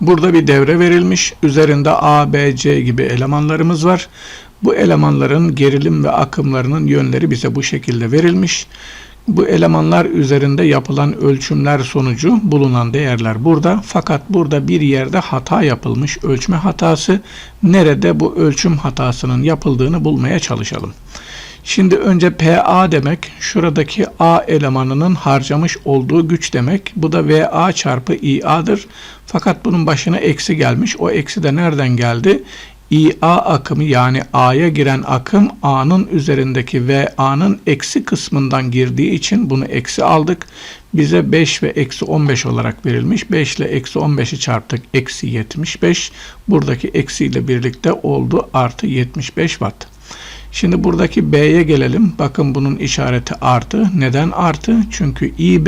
Burada bir devre verilmiş. Üzerinde A, B, C gibi elemanlarımız var. Bu elemanların gerilim ve akımlarının yönleri bize bu şekilde verilmiş. Bu elemanlar üzerinde yapılan ölçümler sonucu bulunan değerler burada. Fakat burada bir yerde hata yapılmış. Ölçme hatası. Nerede bu ölçüm hatasının yapıldığını bulmaya çalışalım. Şimdi önce PA demek şuradaki A elemanının harcamış olduğu güç demek. Bu da VA çarpı IA'dır. Fakat bunun başına eksi gelmiş. O eksi de nereden geldi? IA akımı yani A'ya giren akım A'nın üzerindeki VA'nın eksi kısmından girdiği için bunu eksi aldık. Bize 5 ve eksi 15 olarak verilmiş. 5 ile eksi 15'i çarptık. Eksi 75. Buradaki eksi ile birlikte oldu. Artı 75 watt. Şimdi buradaki B'ye gelelim. Bakın bunun işareti artı. Neden artı? Çünkü İB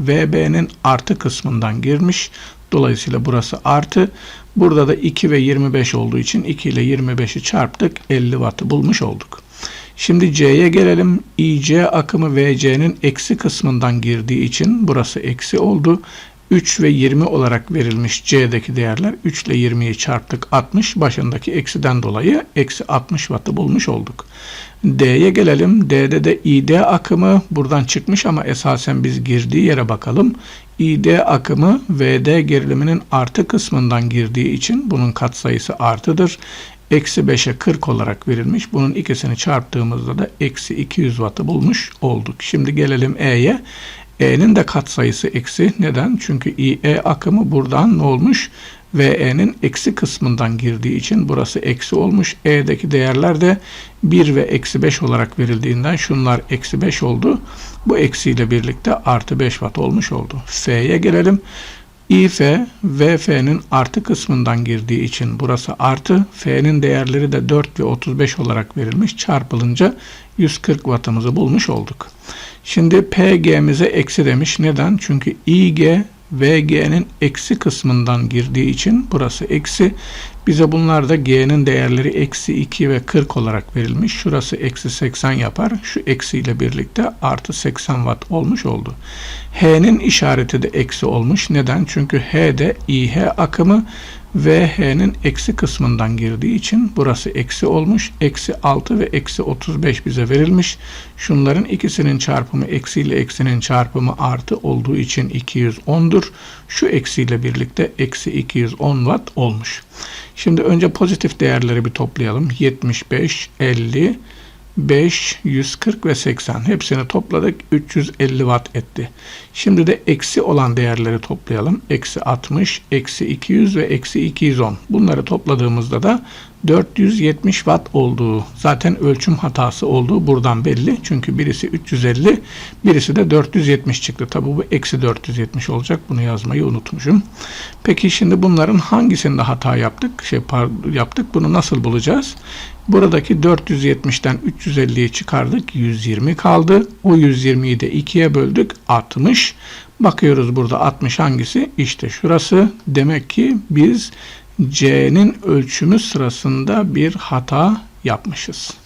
VB'nin artı kısmından girmiş. Dolayısıyla burası artı. Burada da 2 ve 25 olduğu için 2 ile 25'i çarptık. 50 wattı bulmuş olduk. Şimdi C'ye gelelim. IC akımı VC'nin eksi kısmından girdiği için burası eksi oldu. 3 ve 20 olarak verilmiş C'deki değerler 3 ile 20'yi çarptık 60 başındaki eksiden dolayı eksi 60 wattı bulmuş olduk. D'ye gelelim. D'de de ID akımı buradan çıkmış ama esasen biz girdiği yere bakalım. ID akımı VD geriliminin artı kısmından girdiği için bunun katsayısı artıdır. Eksi 5'e 40 olarak verilmiş. Bunun ikisini çarptığımızda da eksi 200 wattı bulmuş olduk. Şimdi gelelim E'ye. E'nin de katsayısı eksi. Neden? Çünkü IE akımı buradan ne olmuş? VE'nin eksi kısmından girdiği için burası eksi olmuş. E'deki değerler de 1 ve eksi 5 olarak verildiğinden şunlar eksi 5 oldu. Bu eksiyle birlikte artı 5 watt olmuş oldu. F'ye gelelim. İF, VF'nin artı kısmından girdiği için burası artı. F'nin değerleri de 4 ve 35 olarak verilmiş. Çarpılınca 140 wattımızı bulmuş olduk. Şimdi PG'mize eksi demiş. Neden? Çünkü IG VG'nin eksi kısmından girdiği için burası eksi. Bize bunlar da G'nin değerleri eksi 2 ve 40 olarak verilmiş. Şurası eksi 80 yapar. Şu eksiyle birlikte artı 80 watt olmuş oldu. H'nin işareti de eksi olmuş. Neden? Çünkü H'de İH akımı VH'nin eksi kısmından girdiği için burası eksi olmuş. Eksi 6 ve eksi 35 bize verilmiş. Şunların ikisinin çarpımı eksi ile eksinin çarpımı artı olduğu için 210'dur. Şu eksiyle birlikte eksi 210 watt olmuş. Şimdi önce pozitif değerleri bir toplayalım. 75, 50, 5, 140 ve 80 hepsini topladık 350 watt etti. Şimdi de eksi olan değerleri toplayalım. Eksi 60, eksi 200 ve eksi 210. Bunları topladığımızda da 470 watt olduğu zaten ölçüm hatası olduğu buradan belli. Çünkü birisi 350 birisi de 470 çıktı. Tabi bu eksi 470 olacak. Bunu yazmayı unutmuşum. Peki şimdi bunların hangisinde hata yaptık? Şey yaptık. Bunu nasıl bulacağız? Buradaki 470'ten 350'yi çıkardık. 120 kaldı. O 120'yi de 2'ye böldük. 60. Bakıyoruz burada 60 hangisi? İşte şurası. Demek ki biz C'nin ölçümü sırasında bir hata yapmışız.